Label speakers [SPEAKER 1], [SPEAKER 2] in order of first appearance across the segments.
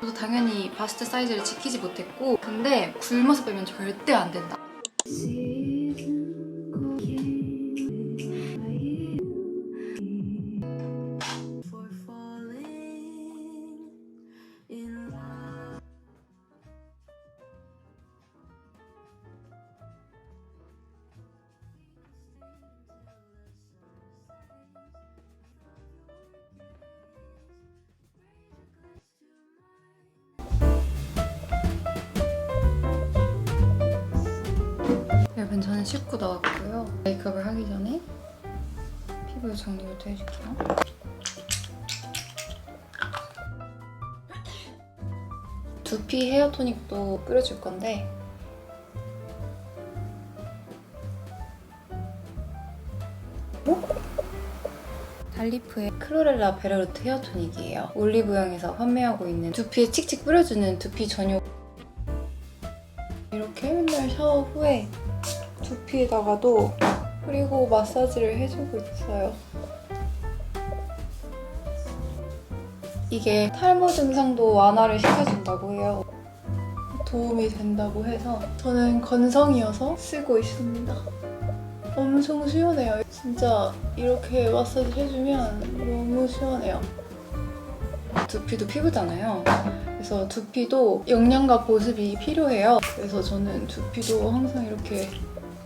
[SPEAKER 1] 저도 당연히 바스트 사이즈를 지키지 못했고 근데 굶어서 빼면 절대 안 된다. 씻고 나왔고요. 메이크업을 하기 전에 피부 정리부터 해줄게요. 두피 헤어 토닉도 뿌려줄 건데 달리프의 클로렐라 베라루트 헤어 토닉이에요. 올리브영에서 판매하고 있는 두피에 칙칙 뿌려주는 두피 전용 이렇게 맨날 샤워 후에 두피에다가도 그리고 마사지를 해주고 있어요. 이게 탈모 증상도 완화를 시켜준다고 해요. 도움이 된다고 해서 저는 건성이어서 쓰고 있습니다. 엄청 시원해요. 진짜 이렇게 마사지 해주면 너무 시원해요. 두피도 피부잖아요. 그래서 두피도 영양과 보습이 필요해요. 그래서 저는 두피도 항상 이렇게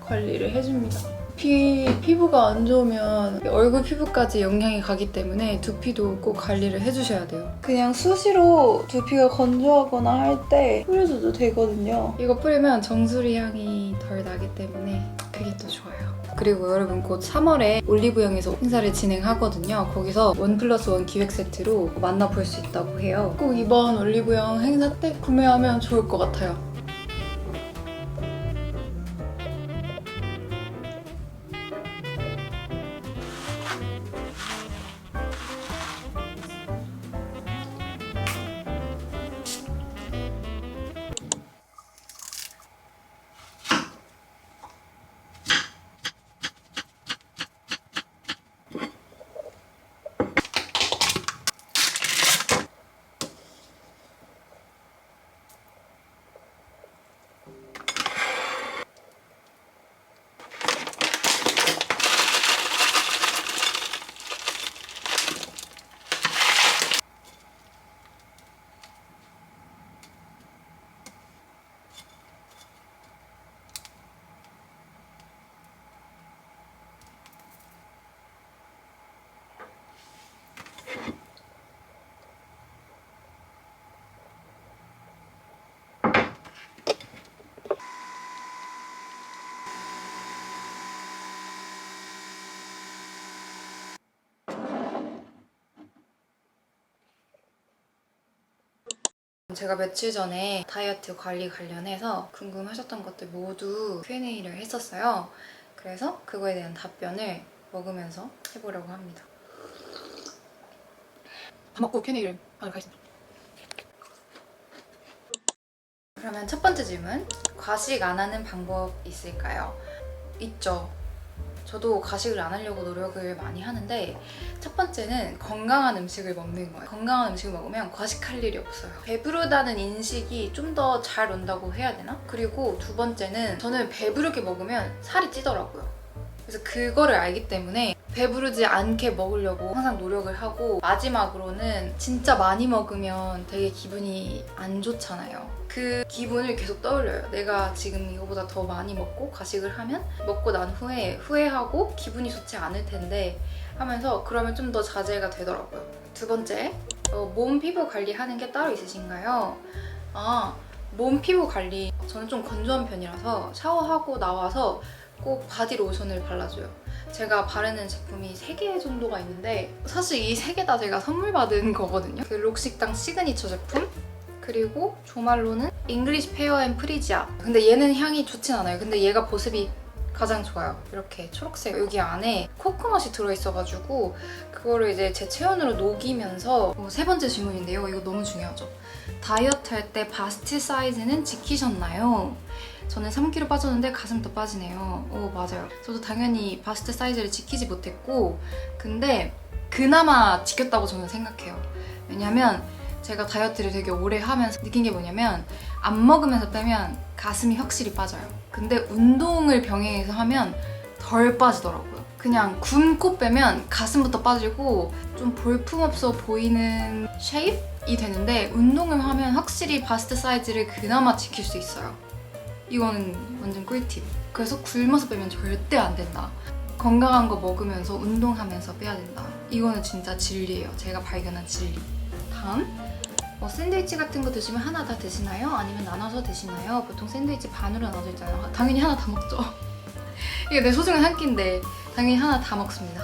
[SPEAKER 1] 관리를 해줍니다. 피, 피부가 안 좋으면 얼굴 피부까지 영향이 가기 때문에 두피도 꼭 관리를 해주셔야 돼요. 그냥 수시로 두피가 건조하거나 할 때 뿌려줘도 되거든요. 이거 뿌리면 정수리 향이 덜 나기 때문에 그게 또 좋아요. 그리고 여러분 곧 3월에 올리브영에서 행사를 진행하거든요. 거기서 원 플러스 원 기획 세트로 만나볼 수 있다고 해요. 꼭 이번 올리브영 행사 때 구매하면 좋을 것 같아요. 제가 며칠 전에 다이어트 관리 관련해서 궁금하셨던 것들 모두 Q&A를 했었어요. 그래서 그거에 대한 답변을 먹으면서 해보려고 합니다.
[SPEAKER 2] 밥 먹고 Q&A를 하도록 하겠습니다.
[SPEAKER 1] 그러면 첫 번째 질문. 과식 안 하는 방법 있을까요? 있죠. 저도 과식을 안 하려고 노력을 많이 하는데 첫 번째는 건강한 음식을 먹는 거예요. 건강한 음식을 먹으면 과식할 일이 없어요. 배부르다는 인식이 좀 더 잘 온다고 해야 되나? 그리고 두 번째는 저는 배부르게 먹으면 살이 찌더라고요. 그래서 그거를 알기 때문에 배부르지 않게 먹으려고 항상 노력을 하고 마지막으로는 진짜 많이 먹으면 되게 기분이 안 좋잖아요. 그 기분을 계속 떠올려요. 내가 지금 이거보다 더 많이 먹고 과식을 하면 먹고 난 후에 후회하고 기분이 좋지 않을 텐데 하면서 그러면 좀 더 자제가 되더라고요. 두 번째, 어, 몸 피부 관리하는 게 따로 있으신가요? 아, 몸 피부 관리. 저는 좀 건조한 편이라서 샤워하고 나와서 꼭 바디 로션을 발라줘요. 제가 바르는 제품이 3개 정도가 있는데 사실 이 3개 다 제가 선물 받은 거거든요. 그 록식당 시그니처 제품 그리고 조말로는 잉글리시 페어 앤 프리지아 근데 얘는 향이 좋진 않아요. 근데 얘가 보습이 가장 좋아요. 이렇게 초록색 여기 안에 코코넛이 들어있어가지고 그거를 이제 제 체온으로 녹이면서 어, 세 번째 질문인데요. 이거 너무 중요하죠. 다이어트 할 때 바스트 사이즈는 지키셨나요? 저는 3kg 빠졌는데 가슴도 빠지네요. 오, 맞아요. 저도 당연히 바스트 사이즈를 지키지 못했고, 근데 그나마 지켰다고 저는 생각해요. 왜냐면 제가 다이어트를 되게 오래 하면서 느낀 게 뭐냐면 안 먹으면서 빼면 가슴이 확실히 빠져요. 근데 운동을 병행해서 하면 덜 빠지더라고요. 그냥 굶고 빼면 가슴부터 빠지고 좀 볼품없어 보이는 쉐입이 되는데 운동을 하면 확실히 바스트 사이즈를 그나마 지킬 수 있어요. 이거는 완전 꿀팁. 그래서 굶어서 빼면 절대 안 된다. 건강한 거 먹으면서 운동하면서 빼야 된다. 이거는 진짜 진리예요. 제가 발견한 진리. 다음. 뭐 샌드위치 같은 거 드시면 하나 다 드시나요? 아니면 나눠서 드시나요? 보통 샌드위치 반으로 나눠져 있잖아요. 당연히 하나 다 먹죠. 이게 내 소중한 한 끼인데 당연히 하나 다 먹습니다.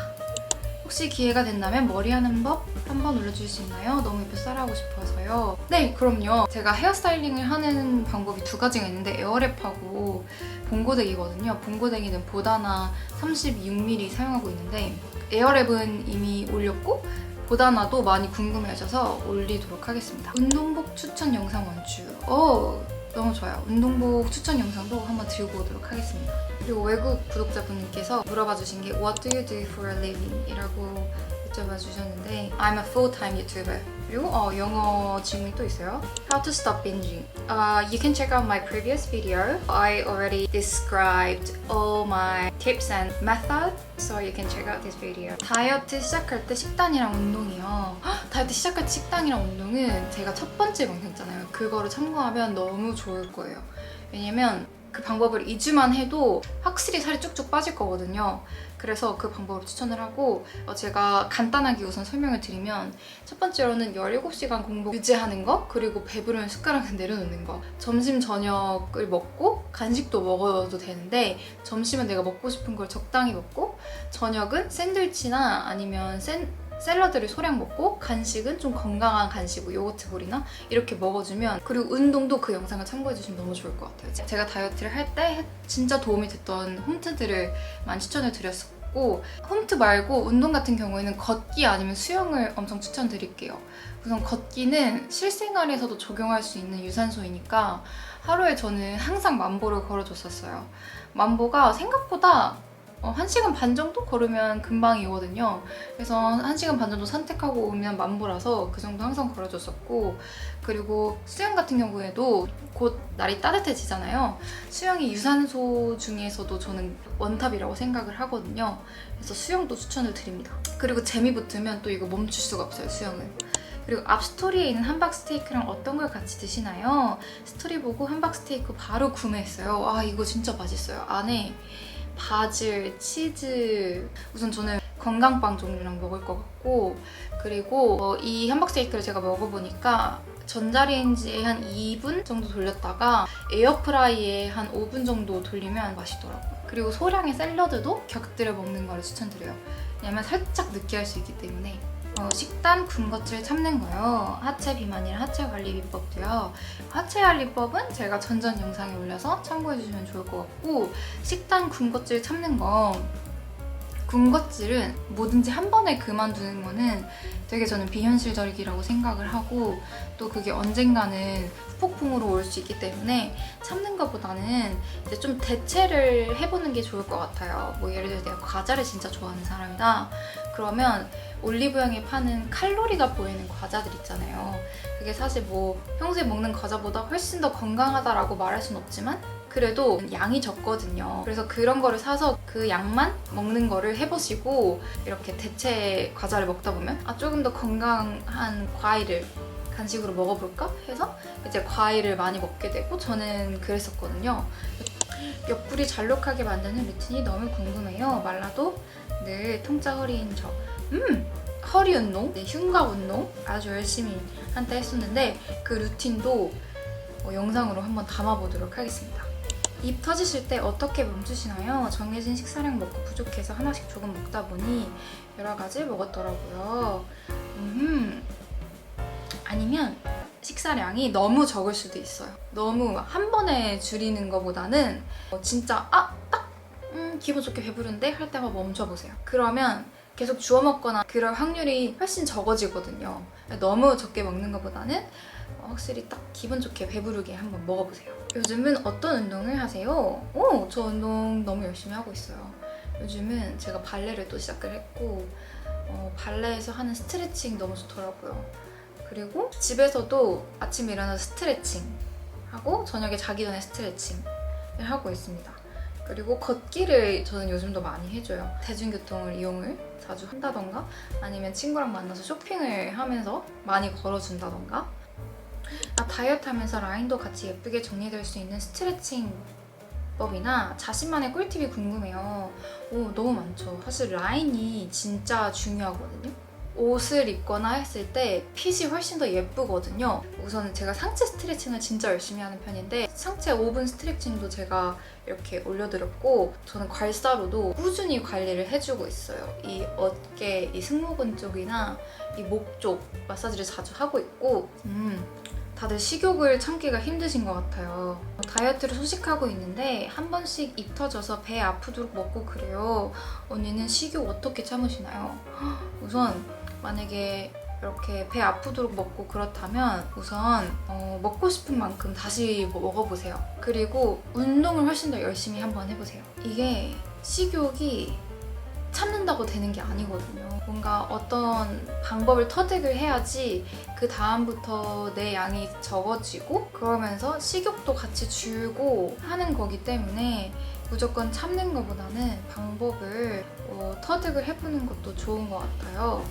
[SPEAKER 1] 혹시 기회가 된다면 머리 하는 법 한번 올려주실 수 있나요? 너무 예뻐서 따라하고 싶어서요. 네, 그럼요. 제가 헤어스타일링을 하는 방법이 두 가지가 있는데 에어랩하고 봉고데기거든요. 봉고데기는 보다나 36mm 사용하고 있는데 에어랩은 이미 올렸고 보다나도 많이 궁금해하셔서 올리도록 하겠습니다. 운동복 추천 영상 원추. 어, 너무 좋아요. 운동복 추천 영상도 한번 들고 오도록 하겠습니다. 그리고 외국 구독자분께서 물어봐 주신 게 What do you do for a living? 이라고 여쭤봐 주셨는데 I'm a full-time YouTuber. 그리고 어, 영어 질문이 또 있어요. How to stop binging? Uh, you can check out my previous video. I already described all my tips and methods, so you can check out this video. 다이어트 시작할 때 식단이랑 운동이요. 헉, 다이어트 시작할 때 식단이랑 운동은 제가 첫 번째 영상 있잖아요. 그거를 참고하면 너무 좋을 거예요. 왜냐면 그 방법을 2주만 해도 확실히 살이 쭉쭉 빠질 거거든요. 그래서 그 방법을 추천을 하고 어, 제가 간단하게 우선 설명을 드리면 첫 번째로는 17시간 공복 유지하는 거 그리고 배부르면 숟가락을 내려놓는 거 점심 저녁을 먹고 간식도 먹어도 되는데 점심은 내가 먹고 싶은 걸 적당히 먹고 저녁은 샌드위치나 아니면 샌 샐러드를 소량 먹고 간식은 좀 건강한 간식으로 요거트 볼이나 이렇게 먹어주면 그리고 운동도 그 영상을 참고해주시면 너무 좋을 것 같아요. 제가 다이어트를 할 때 진짜 도움이 됐던 홈트들을 많이 추천을 드렸었고 홈트 말고 운동 같은 경우에는 걷기 아니면 수영을 엄청 추천드릴게요. 우선 걷기는 실생활에서도 적용할 수 있는 유산소이니까 하루에 저는 항상 만보를 걸어줬었어요. 만보가 생각보다 어, 1시간 반 정도 걸으면 금방이거든요. 그래서 1시간 반 정도 산책하고 오면 만보라서 그 정도 항상 걸어줬었고 그리고 수영 같은 경우에도 곧 날이 따뜻해지잖아요. 수영이 유산소 중에서도 저는 원탑이라고 생각을 하거든요. 그래서 수영도 추천을 드립니다. 그리고 재미 붙으면 또 이거 멈출 수가 없어요, 수영은. 그리고 앞 스토리에 있는 함박 스테이크랑 어떤 걸 같이 드시나요? 스토리 보고 함박 스테이크 바로 구매했어요. 아, 이거 진짜 맛있어요. 안에 바질, 치즈. 우선 저는 건강빵 종류랑 먹을 것 같고, 그리고 어, 이 함박 스테이크를 제가 먹어보니까 전자레인지에 한 2분 정도 돌렸다가 에어프라이에 한 5분 정도 돌리면 맛있더라고요. 그리고 소량의 샐러드도 곁들여 먹는 거를 추천드려요. 왜냐면 살짝 느끼할 수 있기 때문에. 어, 식단 군것질 참는 거요. 하체 비만이랑 하체 관리 비법도요. 하체 관리법은 제가 전전 영상에 올려서 참고해주시면 좋을 것 같고 식단 군것질 참는 거 군것질은 뭐든지 한 번에 그만두는 거는 되게 저는 비현실적이라고 생각을 하고 또 그게 언젠가는 후폭풍으로 올 수 있기 때문에 참는 것보다는 이제 좀 대체를 해보는 게 좋을 것 같아요. 뭐 예를 들어 내가 과자를 진짜 좋아하는 사람이다. 그러면 올리브영에 파는 칼로리가 보이는 과자들 있잖아요. 그게 사실 뭐 평소에 먹는 과자보다 훨씬 더 건강하다라고 말할 순 없지만 그래도 양이 적거든요. 그래서 그런 거를 사서 그 양만 먹는 거를 해보시고 이렇게 대체 과자를 먹다 보면 아 조금 더 건강한 과일을 간식으로 먹어볼까 해서 이제 과일을 많이 먹게 되고 저는 그랬었거든요. 옆구리 잘록하게 만드는 루틴이 너무 궁금해요. 말라도 늘 통짜 허리인 저. 음! 허리 운동, 네, 흉곽 운동 아주 열심히 한때 했었는데 그 루틴도 어, 영상으로 한번 담아보도록 하겠습니다. 입 터지실 때 어떻게 멈추시나요? 정해진 식사량 먹고 부족해서 하나씩 조금 먹다 보니 여러 가지 먹었더라고요. 음, 아니면 식사량이 너무 적을 수도 있어요. 너무 한 번에 줄이는 것보다는 어, 진짜 아, 딱 음, 기분 좋게 배부른데 할 때만 멈춰보세요. 그러면 계속 주워 먹거나 그럴 확률이 훨씬 적어지거든요. 너무 적게 먹는 것보다는 확실히 딱 기분 좋게 배부르게 한번 먹어보세요. 요즘은 어떤 운동을 하세요? 오, 저 운동 너무 열심히 하고 있어요. 요즘은 제가 발레를 또 시작을 했고 어, 발레에서 하는 스트레칭 너무 좋더라고요. 그리고 집에서도 아침에 일어나서 스트레칭 하고 저녁에 자기 전에 스트레칭을 하고 있습니다. 그리고 걷기를 저는 요즘도 많이 해줘요. 대중교통을 이용을 자주 한다던가 아니면 친구랑 만나서 쇼핑을 하면서 많이 걸어준다던가 아, 다이어트 하면서 라인도 같이 예쁘게 정리될 수 있는 스트레칭 법이나 자신만의 꿀팁이 궁금해요. 오, 너무 많죠. 사실 라인이 진짜 중요하거든요. 옷을 입거나 했을 때 핏이 훨씬 더 예쁘거든요. 우선은 제가 상체 스트레칭을 진짜 열심히 하는 편인데 상체 5분 스트레칭도 제가 이렇게 올려드렸고 저는 괄사로도 꾸준히 관리를 해주고 있어요. 이 어깨, 이 승모근 쪽이나 이 목 쪽 마사지를 자주 하고 있고 음, 다들 식욕을 참기가 힘드신 것 같아요. 다이어트를 소식하고 있는데 한 번씩 입 터져서 배 아프도록 먹고 그래요. 언니는 식욕 어떻게 참으시나요? 우선 만약에 이렇게 배 아프도록 먹고 그렇다면 우선 어, 먹고 싶은 만큼 다시 뭐 먹어보세요. 그리고 운동을 훨씬 더 열심히 한번 해보세요. 이게 식욕이 참는다고 되는 게 아니거든요. 뭔가 어떤 방법을 터득을 해야지 그 다음부터 내 양이 적어지고 그러면서 식욕도 같이 줄고 하는 거기 때문에 무조건 참는 것보다는 방법을 어, 터득을 해보는 것도 좋은 것 같아요.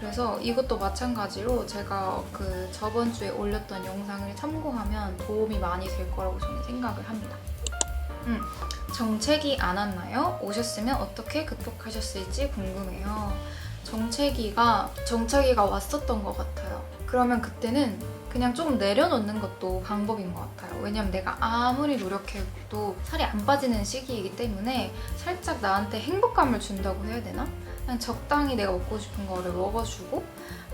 [SPEAKER 1] 그래서 이것도 마찬가지로 제가 그 저번 주에 올렸던 영상을 참고하면 도움이 많이 될 거라고 저는 생각을 합니다. 음, 정체기 안 왔나요? 오셨으면 어떻게 극복하셨을지 궁금해요. 정체기가 정체기가 왔었던 것 같아요. 그러면 그때는 그냥 조금 내려놓는 것도 방법인 것 같아요. 왜냐면 내가 아무리 노력해도 살이 안 빠지는 시기이기 때문에 살짝 나한테 행복감을 준다고 해야 되나? 그냥 적당히 내가 먹고 싶은 거를 먹어주고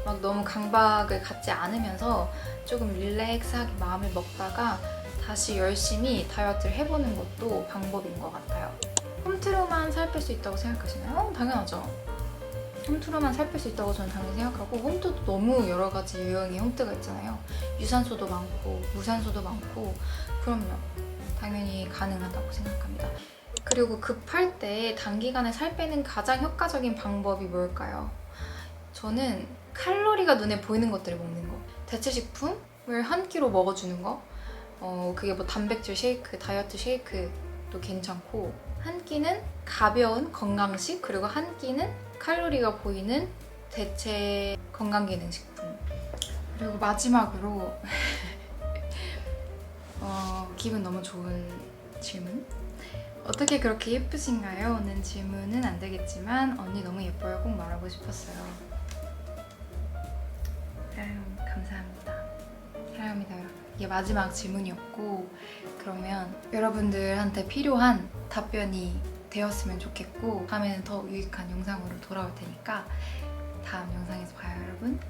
[SPEAKER 1] 막 너무 강박을 갖지 않으면서 조금 릴렉스하게 마음을 먹다가 다시 열심히 다이어트를 해보는 것도 방법인 것 같아요. 홈트로만 살 뺄 수 있다고 생각하시나요? 어, 당연하죠. 홈트로만 살 뺄 수 있다고 저는 당연히 생각하고 홈트도 너무 여러 가지 유형의 홈트가 있잖아요. 유산소도 많고 무산소도 많고 그럼요. 당연히 가능하다고 생각합니다. 그리고 급할 때 단기간에 살 빼는 가장 효과적인 방법이 뭘까요? 저는 칼로리가 눈에 보이는 것들을 먹는 거. 대체 식품을 한 끼로 먹어주는 거. 어, 그게 뭐 단백질 쉐이크, 다이어트 쉐이크도 괜찮고 한 끼는 가벼운 건강식 그리고 한 끼는 칼로리가 보이는 대체 건강기능식품. 그리고 마지막으로 어, 기분 너무 좋은 질문. 어떻게 그렇게 예쁘신가요? 는 질문은 안 되겠지만 언니 너무 예뻐요. 꼭 말하고 싶었어요. 아유, 감사합니다. 사랑합니다, 여러분. 이게 마지막 질문이었고 그러면 여러분들한테 필요한 답변이 되었으면 좋겠고 다음에는 더 유익한 영상으로 돌아올 테니까 다음 영상에서 봐요, 여러분.